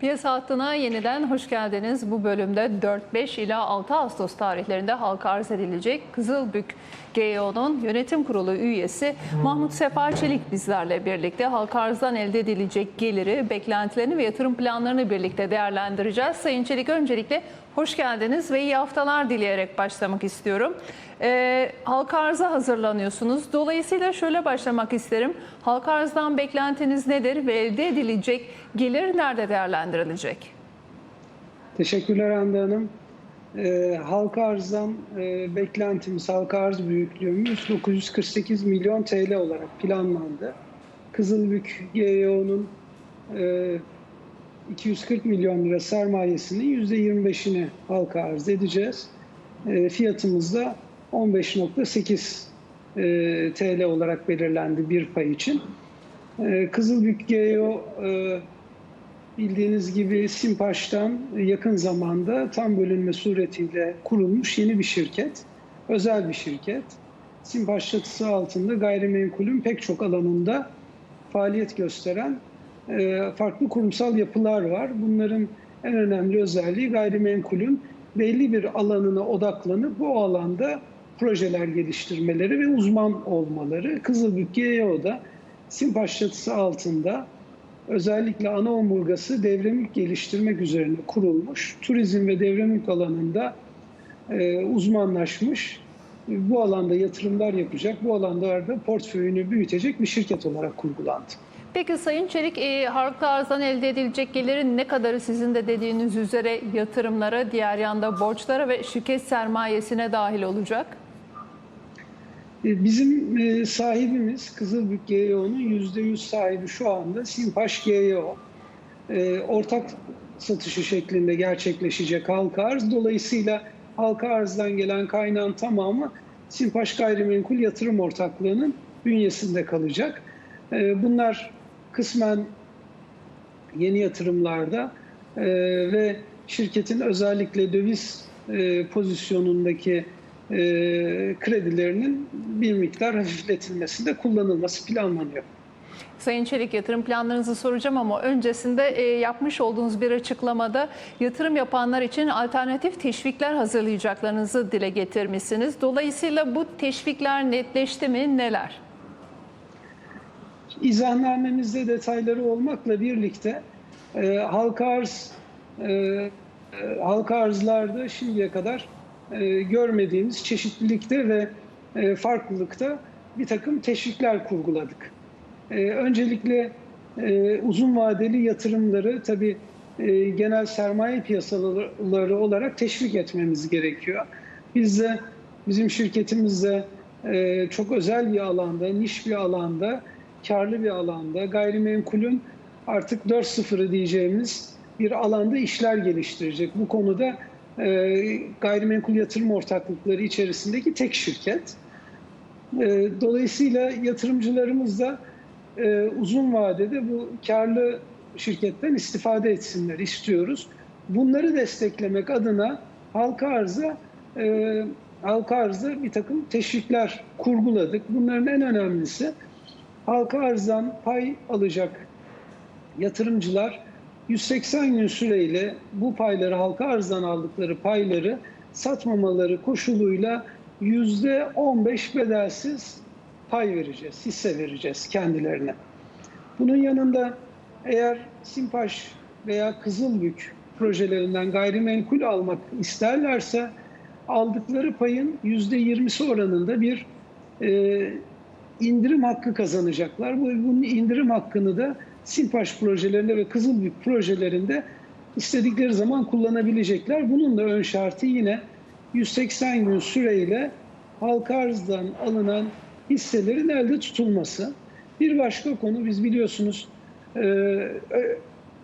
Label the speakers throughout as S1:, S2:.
S1: Piyasa hattına yeniden hoş geldiniz. Bu bölümde 4-5 ila 6 Ağustos tarihlerinde halka arz edilecek Kızılbük GEO'nun yönetim kurulu üyesi Mahmut Sefa Çelik bizlerle birlikte halka arzdan elde edilecek geliri, beklentilerini ve yatırım planlarını birlikte değerlendireceğiz. Sayın Çelik öncelikle hoş geldiniz ve iyi haftalar dileyerek başlamak istiyorum. Ee, halka arza hazırlanıyorsunuz. Dolayısıyla şöyle başlamak isterim. Halka arzdan beklentiniz nedir ve elde edilecek gelir nerede değerlendirilecek?
S2: Teşekkürler Hande Hanım. Ee, halka arzdan e, beklentimiz, halka arz büyüklüğümüz 948 milyon TL olarak planlandı. Kızılbük GEO'nun e, 240 milyon lira sermayesinin %25'ini halka arz edeceğiz. E, fiyatımız da 15.8 e, TL olarak belirlendi bir pay için. E, Kızılbük GEO e, bildiğiniz gibi Simpaş'tan yakın zamanda tam bölünme suretiyle kurulmuş yeni bir şirket. Özel bir şirket. Simpaş çatısı altında gayrimenkulün pek çok alanında faaliyet gösteren farklı kurumsal yapılar var. Bunların en önemli özelliği gayrimenkulün belli bir alanına odaklanıp bu alanda projeler geliştirmeleri ve uzman olmaları. Kızılbük GEO'da Simpaş çatısı altında özellikle ana omurgası devremülk geliştirmek üzerine kurulmuş, turizm ve devremülk alanında e, uzmanlaşmış, bu alanda yatırımlar yapacak, bu alanlarda portföyünü büyütecek bir şirket olarak kurgulandı.
S1: Peki Sayın Çelik, e, halka arzdan elde edilecek gelirin ne kadarı sizin de dediğiniz üzere yatırımlara, diğer yanda borçlara ve şirket sermayesine dahil olacak?
S2: E, Bizim e, sahibimiz Kızılbük GEO'nun %100 sahibi şu anda Simpaş GEO. E, Ortak satışı şeklinde gerçekleşecek halka arz. Dolayısıyla halka arzdan gelen kaynağın tamamı Simpaş Gayrimenkul Yatırım Ortaklığı'nın bünyesinde kalacak. E, Bunlar kısmen yeni yatırımlarda e, ve şirketin özellikle döviz e, pozisyonundaki e, kredilerinin bir miktar hafifletilmesinde kullanılması planlanıyor.
S1: Sayın Çelik yatırım planlarınızı soracağım ama öncesinde e, yapmış olduğunuz bir açıklamada yatırım yapanlar için alternatif teşvikler hazırlayacaklarınızı dile getirmişsiniz. Dolayısıyla bu teşvikler netleşti mi? Neler?
S2: İzahnamemizde detayları olmakla birlikte e, halka arz e, e, halka arzlarda şimdiye kadar e, görmediğimiz çeşitlilikte ve e, farklılıkta bir takım teşvikler kurguladık. E, öncelikle e, uzun vadeli yatırımları tabii e, genel sermaye piyasaları olarak teşvik etmemiz gerekiyor. Biz de bizim şirketimizde e, çok özel bir alanda, niş bir alanda, karlı bir alanda, gayrimenkulün artık 4.0'ı diyeceğimiz bir alanda işler geliştirecek. Bu konuda e, gayrimenkul yatırım ortaklıkları içerisindeki tek şirket. E, dolayısıyla yatırımcılarımız da e, uzun vadede bu karlı şirketten istifade etsinler istiyoruz. Bunları desteklemek adına halka arza e, halka arzda bir takım teşvikler kurguladık. Bunların en önemlisi halka arzdan pay alacak yatırımcılar 180 gün süreyle bu payları halka arzdan aldıkları payları satmamaları koşuluyla %15 bedelsiz pay vereceğiz, hisse vereceğiz kendilerine. Bunun yanında eğer Simpaş veya Kızılbük projelerinden gayrimenkul almak isterlerse aldıkları payın %20'si oranında bir e, indirim hakkı kazanacaklar. Bu bunun indirim hakkını da Simpaş projelerinde ve Kızılbük projelerinde istedikleri zaman kullanabilecekler. Bunun da ön şartı yine 180 gün süreyle halka arzdan alınan hisselerin elde tutulması. Bir başka konu biz biliyorsunuz e, e,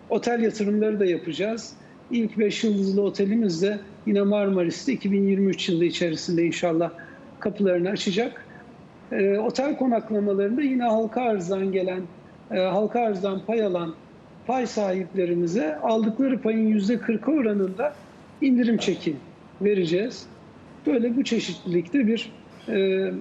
S2: otel yatırımları da yapacağız. İlk 5 yıldızlı otelimiz de yine Marmaris'te 2023 yılı içerisinde inşallah kapılarını açacak. E, otel konaklamalarında yine halka arzdan gelen, e, halka arzdan pay alan pay sahiplerimize aldıkları payın %40 oranında indirim çeki vereceğiz. Böyle bu çeşitlilikte bir e,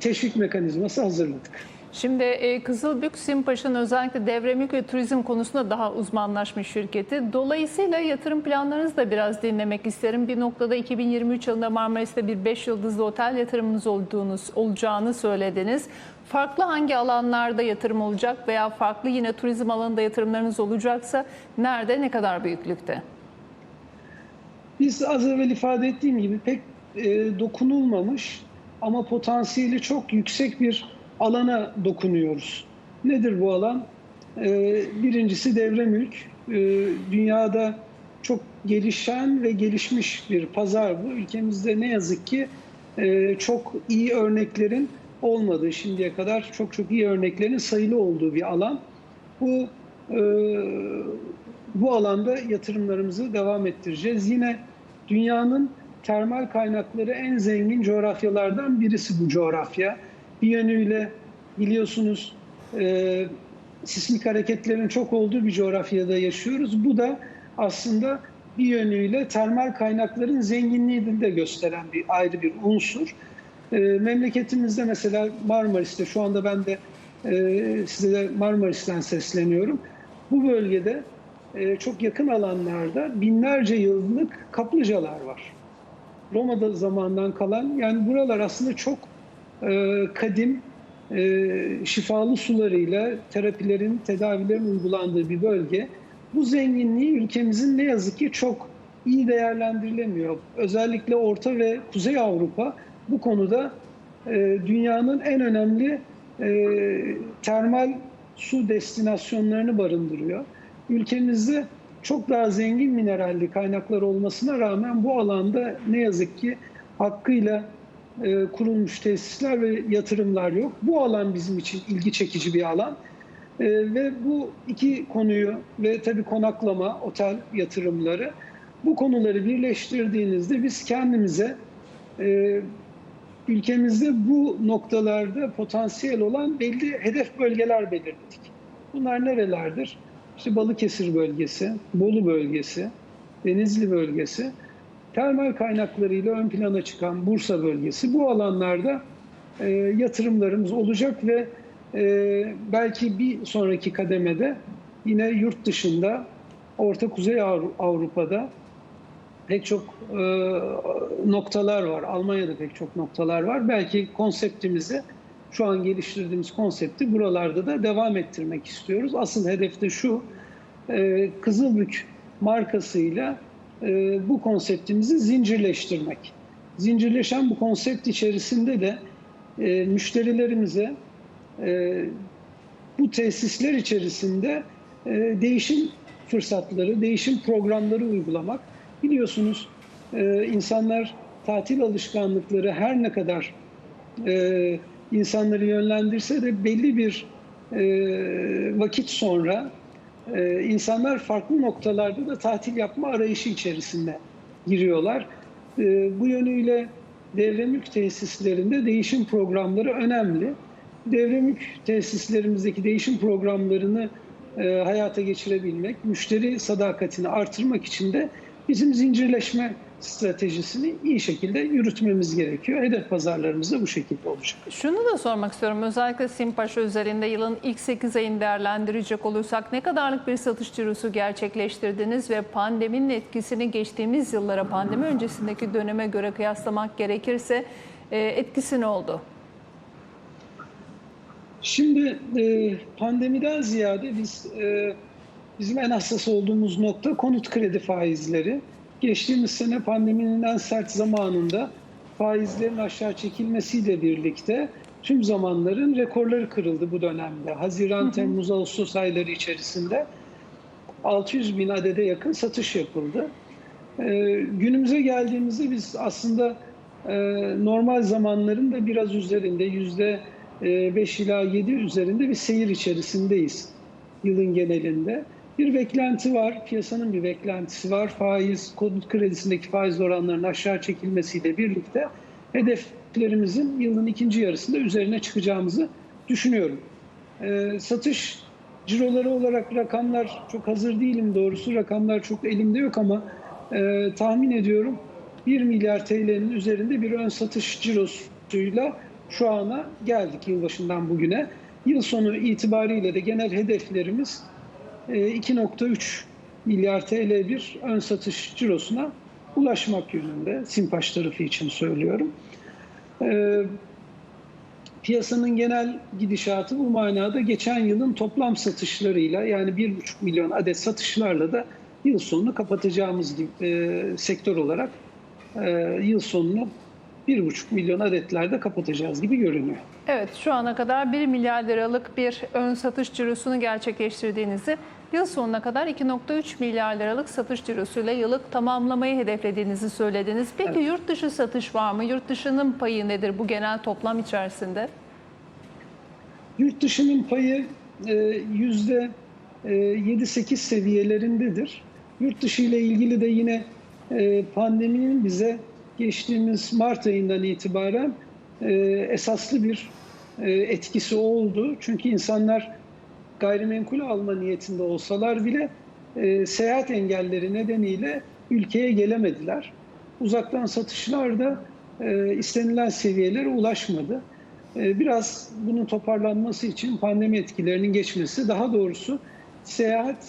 S2: teşvik mekanizması hazırladık.
S1: Şimdi e, Kızılbük Simpaş'ın özellikle devre mülk ve turizm konusunda daha uzmanlaşmış şirketi. Dolayısıyla yatırım planlarınızı da biraz dinlemek isterim. Bir noktada 2023 yılında Marmaris'te bir 5 yıldızlı otel yatırımınız olduğunu, olacağını söylediniz. Farklı hangi alanlarda yatırım olacak veya farklı yine turizm alanında yatırımlarınız olacaksa nerede, ne kadar büyüklükte?
S2: Biz az evvel ifade ettiğim gibi pek e, dokunulmamış ama potansiyeli çok yüksek bir alana dokunuyoruz. Nedir bu alan? E, birincisi devre mülk. E, dünyada çok gelişen ve gelişmiş bir pazar bu. Ülkemizde ne yazık ki e, çok iyi örneklerin olmadığı şimdiye kadar çok çok iyi örneklerin sayılı olduğu bir alan. Bu e, bu alanda yatırımlarımızı devam ettireceğiz. Yine dünyanın termal kaynakları en zengin coğrafyalardan birisi bu coğrafya. Bir yönüyle biliyorsunuz e, sismik hareketlerin çok olduğu bir coğrafyada yaşıyoruz. Bu da aslında bir yönüyle termal kaynakların zenginliğini de gösteren bir ayrı bir unsur. E, memleketimizde mesela Marmaris'te şu anda ben de e, size de Marmaris'ten sesleniyorum. Bu bölgede e, çok yakın alanlarda binlerce yıllık kaplıcalar var. Roma'da zamandan kalan yani buralar aslında çok kadim e, şifalı sularıyla terapilerin, tedavilerin uygulandığı bir bölge. Bu zenginliği ülkemizin ne yazık ki çok iyi değerlendirilemiyor. Özellikle Orta ve Kuzey Avrupa bu konuda e, dünyanın en önemli e, termal su destinasyonlarını barındırıyor. Ülkemizde çok daha zengin mineralli kaynaklar olmasına rağmen bu alanda ne yazık ki hakkıyla e, kurulmuş tesisler ve yatırımlar yok. Bu alan bizim için ilgi çekici bir alan. E, ve bu iki konuyu ve tabii konaklama, otel yatırımları bu konuları birleştirdiğinizde biz kendimize e, ülkemizde bu noktalarda potansiyel olan belli hedef bölgeler belirledik. Bunlar nerelerdir? İşte Balıkesir bölgesi, Bolu bölgesi, Denizli bölgesi, termal kaynaklarıyla ön plana çıkan Bursa bölgesi. Bu alanlarda e, yatırımlarımız olacak ve e, belki bir sonraki kademede yine yurt dışında, Orta Kuzey Avrupa'da pek çok e, noktalar var. Almanya'da pek çok noktalar var. Belki konseptimizi şu an geliştirdiğimiz konsepti buralarda da devam ettirmek istiyoruz. Asıl hedef de şu, e, Kızılbük markasıyla e, bu konseptimizi zincirleştirmek. Zincirleşen bu konsept içerisinde de e, müşterilerimize e, bu tesisler içerisinde e, değişim fırsatları, değişim programları uygulamak. Biliyorsunuz e, insanlar tatil alışkanlıkları her ne kadar e, insanları yönlendirse de belli bir e, vakit sonra e, insanlar farklı noktalarda da tatil yapma arayışı içerisinde giriyorlar. E, bu yönüyle devremülk tesislerinde değişim programları önemli. Devremülk tesislerimizdeki değişim programlarını e, hayata geçirebilmek, müşteri sadakatini artırmak için de bizim zincirleşme stratejisini iyi şekilde yürütmemiz gerekiyor. Hedef pazarlarımız da bu şekilde olacak.
S1: Şunu da sormak istiyorum. Özellikle Simpaş üzerinde yılın ilk 8 ayını değerlendirecek olursak ne kadarlık bir satış cirosu gerçekleştirdiniz ve pandeminin etkisini geçtiğimiz yıllara, pandemi öncesindeki döneme göre kıyaslamak gerekirse e, etkisi ne oldu?
S2: Şimdi e, pandemiden ziyade biz e, bizim en hassas olduğumuz nokta konut kredi faizleri. Geçtiğimiz sene pandeminin en sert zamanında faizlerin aşağı çekilmesiyle birlikte tüm zamanların rekorları kırıldı bu dönemde. Haziran, Temmuz, Ağustos ayları içerisinde 600 bin adede yakın satış yapıldı. Ee, günümüze geldiğimizde biz aslında e, normal zamanların da biraz üzerinde, yüzde 5 ila 7 üzerinde bir seyir içerisindeyiz yılın genelinde. Bir beklenti var, piyasanın bir beklentisi var. Faiz, konut kredisindeki faiz oranlarının aşağı çekilmesiyle birlikte hedeflerimizin yılın ikinci yarısında üzerine çıkacağımızı düşünüyorum. Ee, satış ciroları olarak rakamlar çok hazır değilim doğrusu. Rakamlar çok elimde yok ama e, tahmin ediyorum 1 milyar TL'nin üzerinde bir ön satış cirosuyla şu ana geldik yılbaşından bugüne. Yıl sonu itibariyle de genel hedeflerimiz e, 2.3 milyar TL bir ön satış cirosuna ulaşmak yönünde. Simpaş tarafı için söylüyorum. E, Piyasanın genel gidişatı bu manada geçen yılın toplam satışlarıyla yani 1,5 milyon adet satışlarla da yıl sonunu kapatacağımız gibi, e, sektör olarak e, yıl sonunu 1,5 milyon adetlerde kapatacağız gibi görünüyor.
S1: Evet şu ana kadar 1 milyar liralık bir ön satış cirosunu gerçekleştirdiğinizi, yıl sonuna kadar 2.3 milyar liralık satış cirosuyla yıllık tamamlamayı hedeflediğinizi söylediniz. Peki
S2: Evet.
S1: yurt dışı satış var mı? Yurt dışının payı nedir bu genel toplam içerisinde?
S2: Yurt dışının payı e, yüzde e, 7-8 seviyelerindedir. Yurt dışı ile ilgili de yine e, pandeminin bize geçtiğimiz Mart ayından itibaren e, esaslı bir e, etkisi oldu. Çünkü insanlar gayrimenkul alma niyetinde olsalar bile e, seyahat engelleri nedeniyle ülkeye gelemediler. Uzaktan satışlar da e, istenilen seviyelere ulaşmadı. E, biraz bunun toparlanması için pandemi etkilerinin geçmesi, daha doğrusu seyahat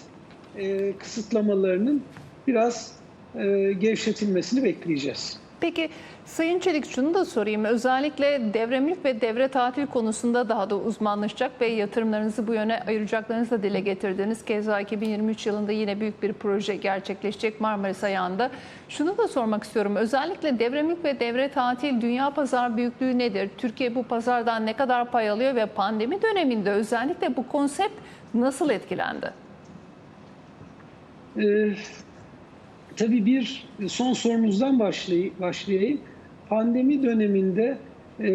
S2: e, kısıtlamalarının biraz e, gevşetilmesini bekleyeceğiz.
S1: Peki Sayın Çelik şunu da sorayım. Özellikle devre mülk ve devre tatil konusunda daha da uzmanlaşacak ve yatırımlarınızı bu yöne ayıracaklarınızı da dile getirdiniz. Keza 2023 yılında yine büyük bir proje gerçekleşecek Marmaris ayağında. Şunu da sormak istiyorum. Özellikle devre mülk ve devre tatil dünya pazar büyüklüğü nedir? Türkiye bu pazardan ne kadar pay alıyor ve pandemi döneminde özellikle bu konsept nasıl etkilendi?
S2: Tabii bir son sorunuzdan başlay- başlayayım. Pandemi döneminde e,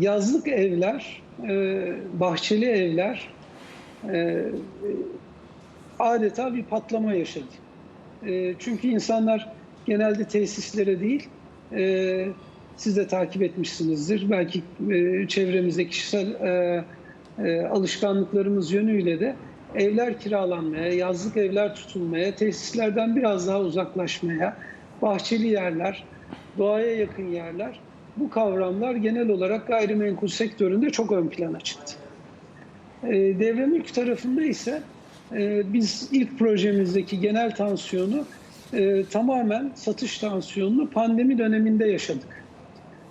S2: yazlık evler, e, bahçeli evler e, adeta bir patlama yaşadı. E, çünkü insanlar genelde tesislere değil, e, siz de takip etmişsinizdir. Belki e, çevremizde kişisel e, e, alışkanlıklarımız yönüyle de evler kiralanmaya, yazlık evler tutulmaya, tesislerden biraz daha uzaklaşmaya, bahçeli yerler, doğaya yakın yerler bu kavramlar genel olarak gayrimenkul sektöründe çok ön plana çıktı. E, devre mülk tarafında ise e, biz ilk projemizdeki genel tansiyonu e, tamamen satış tansiyonunu pandemi döneminde yaşadık.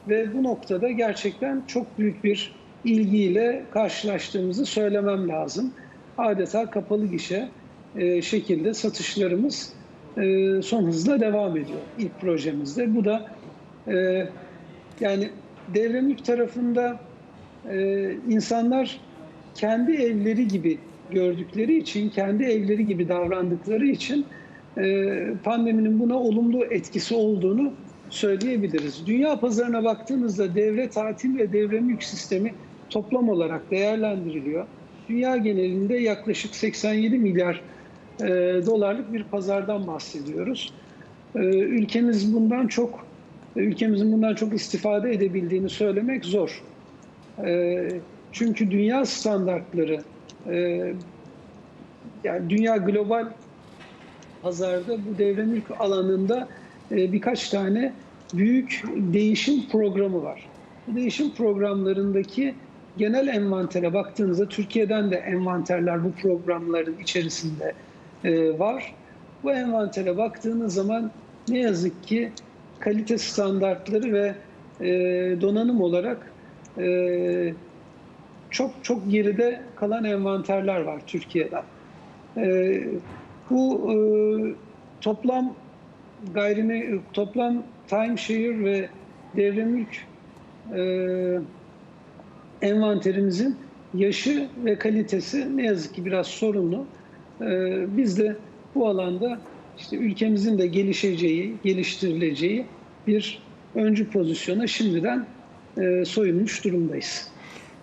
S2: Ve bu noktada gerçekten çok büyük bir ilgiyle karşılaştığımızı söylemem lazım. Adeta kapalı gişe e, şekilde satışlarımız e, son hızla devam ediyor ilk projemizde. Bu da e, yani devre mülk tarafında e, insanlar kendi evleri gibi gördükleri için, kendi evleri gibi davrandıkları için e, pandeminin buna olumlu etkisi olduğunu söyleyebiliriz. Dünya pazarına baktığımızda devre tatil ve devre mülk sistemi toplam olarak değerlendiriliyor. Dünya genelinde yaklaşık 87 milyar e, dolarlık bir pazardan bahsediyoruz. E, ülkemiz bundan çok ülkemizin bundan çok istifade edebildiğini söylemek zor. E, çünkü dünya standartları e, yani dünya global pazarda bu devre mülk alanında e, birkaç tane büyük değişim programı var. Bu değişim programlarındaki genel envantere baktığınızda Türkiye'den de envanterler bu programların içerisinde e, var. Bu envantere baktığınız zaman ne yazık ki kalite standartları ve e, donanım olarak e, çok çok geride kalan envanterler var Türkiye'den. E, bu e, toplam gayrime toplam timeshare ve devre mülk e, envanterimizin yaşı ve kalitesi ne yazık ki biraz sorunlu. E, biz de bu alanda işte ülkemizin de gelişeceği, geliştirileceği bir öncü pozisyona şimdiden e, soyunmuş durumdayız.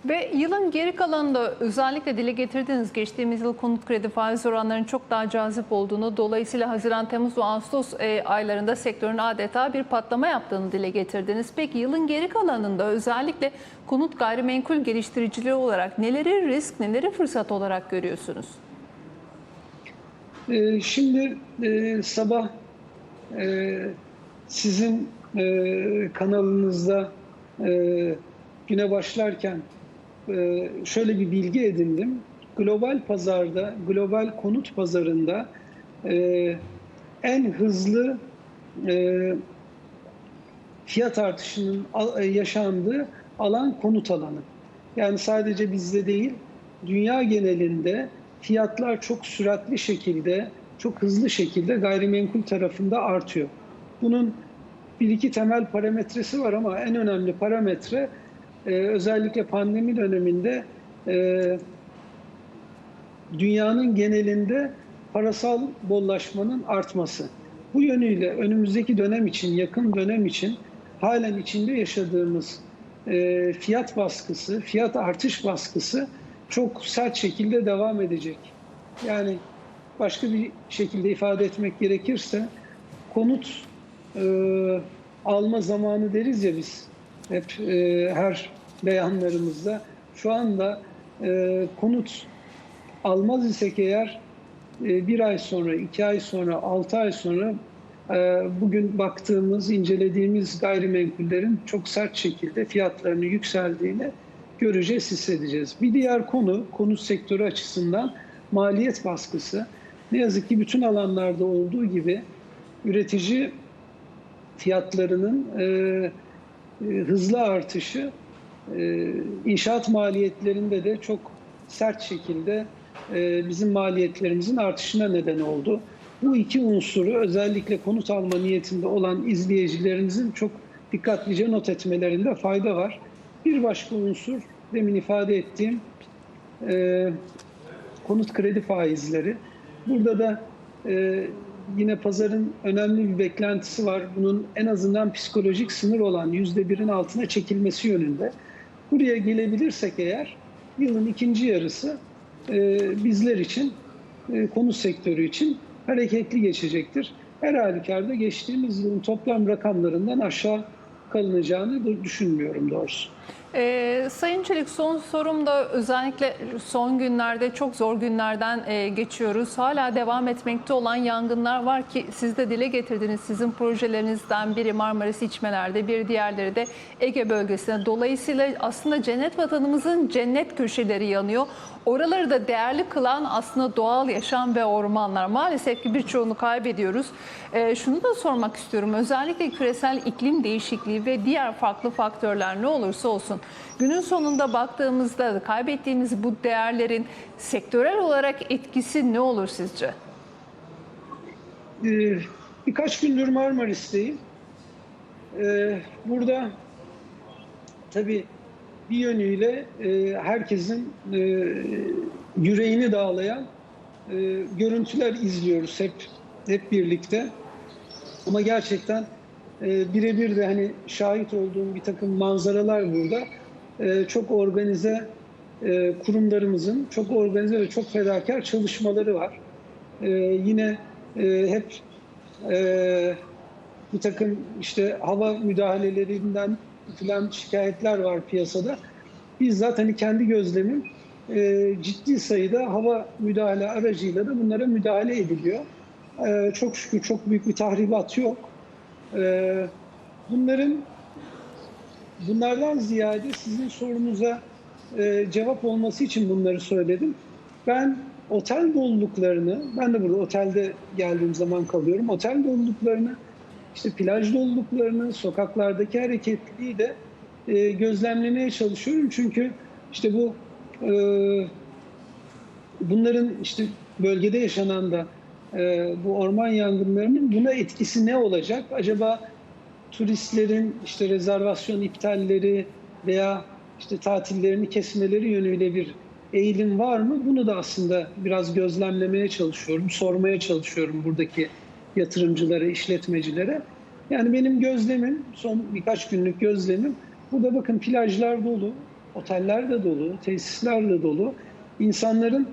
S1: Ve yılın geri kalanında özellikle dile getirdiğiniz geçtiğimiz yıl konut kredi faiz oranlarının çok daha cazip olduğunu, dolayısıyla Haziran, Temmuz ve Ağustos e, aylarında sektörün adeta bir patlama yaptığını dile getirdiniz. Peki yılın geri kalanında özellikle konut gayrimenkul geliştiriciliği olarak neleri risk, neleri fırsat olarak görüyorsunuz?
S2: E, şimdi e, sabah sizin kanalınızda güne başlarken şöyle bir bilgi edindim. Global pazarda, global konut pazarında e, en hızlı e, fiyat artışının e, yaşandığı alan konut alanı. Yani sadece bizde değil, dünya genelinde fiyatlar çok süratli şekilde, çok hızlı şekilde gayrimenkul tarafında artıyor. Bunun bir iki temel parametresi var ama en önemli parametre e, özellikle pandemi döneminde e, dünyanın genelinde parasal bollaşmanın artması. Bu yönüyle önümüzdeki dönem için, yakın dönem için halen içinde yaşadığımız e, fiyat baskısı, fiyat artış baskısı çok sert şekilde devam edecek. Yani başka bir şekilde ifade etmek gerekirse konut e, alma zamanı deriz ya biz hep e, her beyanlarımızda. Şu anda e, konut almaz isek eğer e, bir ay sonra, iki ay sonra, altı ay sonra e, bugün baktığımız, incelediğimiz gayrimenkullerin çok sert şekilde fiyatlarının yükseldiğini göreceğiz, hissedeceğiz. Bir diğer konu, konut sektörü açısından maliyet baskısı. Ne yazık ki bütün alanlarda olduğu gibi üretici fiyatlarının e, hızlı artışı e, inşaat maliyetlerinde de çok sert şekilde e, bizim maliyetlerimizin artışına neden oldu. Bu iki unsuru özellikle konut alma niyetinde olan izleyicilerimizin çok dikkatlice not etmelerinde fayda var. Bir başka unsur demin ifade ettiğim e, konut kredi faizleri. Burada da e, yine pazarın önemli bir beklentisi var. Bunun en azından psikolojik sınır olan yüzde birin altına çekilmesi yönünde. Buraya gelebilirsek eğer yılın ikinci yarısı e, bizler için, e, konut sektörü için hareketli geçecektir. Her halükarda geçtiğimiz yılın toplam rakamlarından aşağı kalınacağını düşünmüyorum doğrusu.
S1: Ee, Sayın Çelik son sorum da özellikle son günlerde çok zor günlerden e, geçiyoruz. Hala devam etmekte olan yangınlar var ki siz de dile getirdiniz. Sizin projelerinizden biri Marmaris İçmeler'de bir diğerleri de Ege bölgesinde. Dolayısıyla aslında cennet vatanımızın cennet köşeleri yanıyor. Oraları da değerli kılan aslında doğal yaşam ve ormanlar. Maalesef ki birçoğunu kaybediyoruz. Ee, şunu da sormak istiyorum. Özellikle küresel iklim değişikliği ve diğer farklı faktörler ne olursa olsun. Günün sonunda baktığımızda kaybettiğimiz bu değerlerin sektörel olarak etkisi ne olur sizce?
S2: Ee, birkaç gündür Marmaris'teyim. Ee, burada tabii bir yönüyle e, herkesin e, yüreğini dağlayan e, görüntüler izliyoruz hep hep birlikte. Ama gerçekten e, birebir de hani şahit olduğum bir takım manzaralar burada. E, çok organize e, kurumlarımızın çok organize ve çok fedakar çalışmaları var. E, yine e, hep e, bir takım işte hava müdahalelerinden filan şikayetler var piyasada. Bizzat hani kendi gözlemim e, ciddi sayıda hava müdahale aracıyla da bunlara müdahale ediliyor. E, çok şükür çok büyük bir tahribat yok. E, bunların bunlardan ziyade sizin sorunuza e, cevap olması için bunları söyledim. Ben otel doluluklarını, ben de burada otelde geldiğim zaman kalıyorum. Otel doluluklarını, işte plaj doluluklarını, sokaklardaki hareketliliği de e, gözlemlemeye çalışıyorum. Çünkü işte bu e, bunların işte bölgede yaşanan da e, bu orman yangınlarının buna etkisi ne olacak? Acaba turistlerin işte rezervasyon iptalleri veya işte tatillerini kesmeleri yönüyle bir eğilim var mı? Bunu da aslında biraz gözlemlemeye çalışıyorum, sormaya çalışıyorum buradaki yatırımcılara, işletmecilere. Yani benim gözlemim, son birkaç günlük gözlemim, burada bakın plajlar dolu, oteller de dolu, tesisler de dolu. İnsanların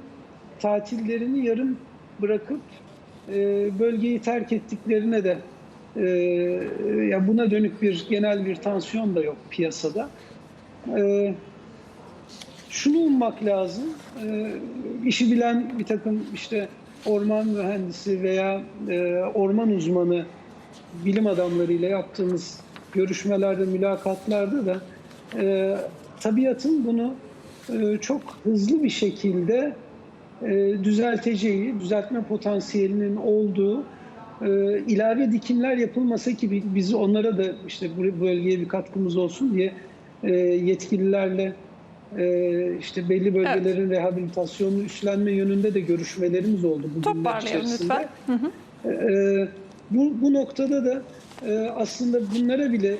S2: tatillerini yarım bırakıp bölgeyi terk ettiklerine de e, ya buna dönük bir genel bir tansiyon da yok piyasada. E, şunu ummak lazım. E, işi bilen bir takım işte orman mühendisi veya e, orman uzmanı bilim adamlarıyla yaptığımız görüşmelerde, mülakatlarda da e, tabiatın bunu e, çok hızlı bir şekilde e, düzelteceği, düzeltme potansiyelinin olduğu e, ilave dikimler yapılmasa ki bi- biz onlara da işte bu bölgeye bir katkımız olsun diye e, yetkililerle e, işte belli bölgelerin rehabilitasyonunu üstlenme yönünde de görüşmelerimiz oldu bu günler
S1: Toparlayalım
S2: içerisinde.
S1: lütfen.
S2: Ee, bu, bu noktada da e, aslında bunlara bile,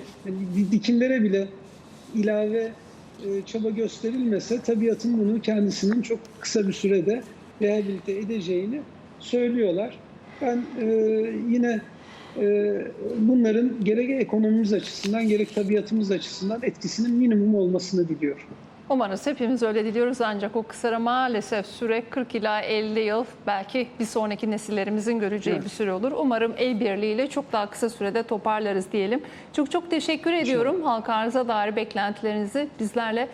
S2: dikimlere bile ilave e, çaba gösterilmese tabiatın bunu kendisinin çok kısa bir sürede rehabilite edeceğini söylüyorlar. Ben e, yine e, bunların gerek ekonomimiz açısından gerek tabiatımız açısından etkisinin minimum olmasını diliyorum.
S1: Umarız hepimiz öyle diliyoruz ancak o kısara maalesef süre 40 ila 50 yıl belki bir sonraki nesillerimizin göreceği
S2: Evet.
S1: bir süre olur. Umarım el birliğiyle çok daha kısa sürede toparlarız diyelim. Çok çok teşekkür ediyorum. Halka arıza dair beklentilerinizi bizlerle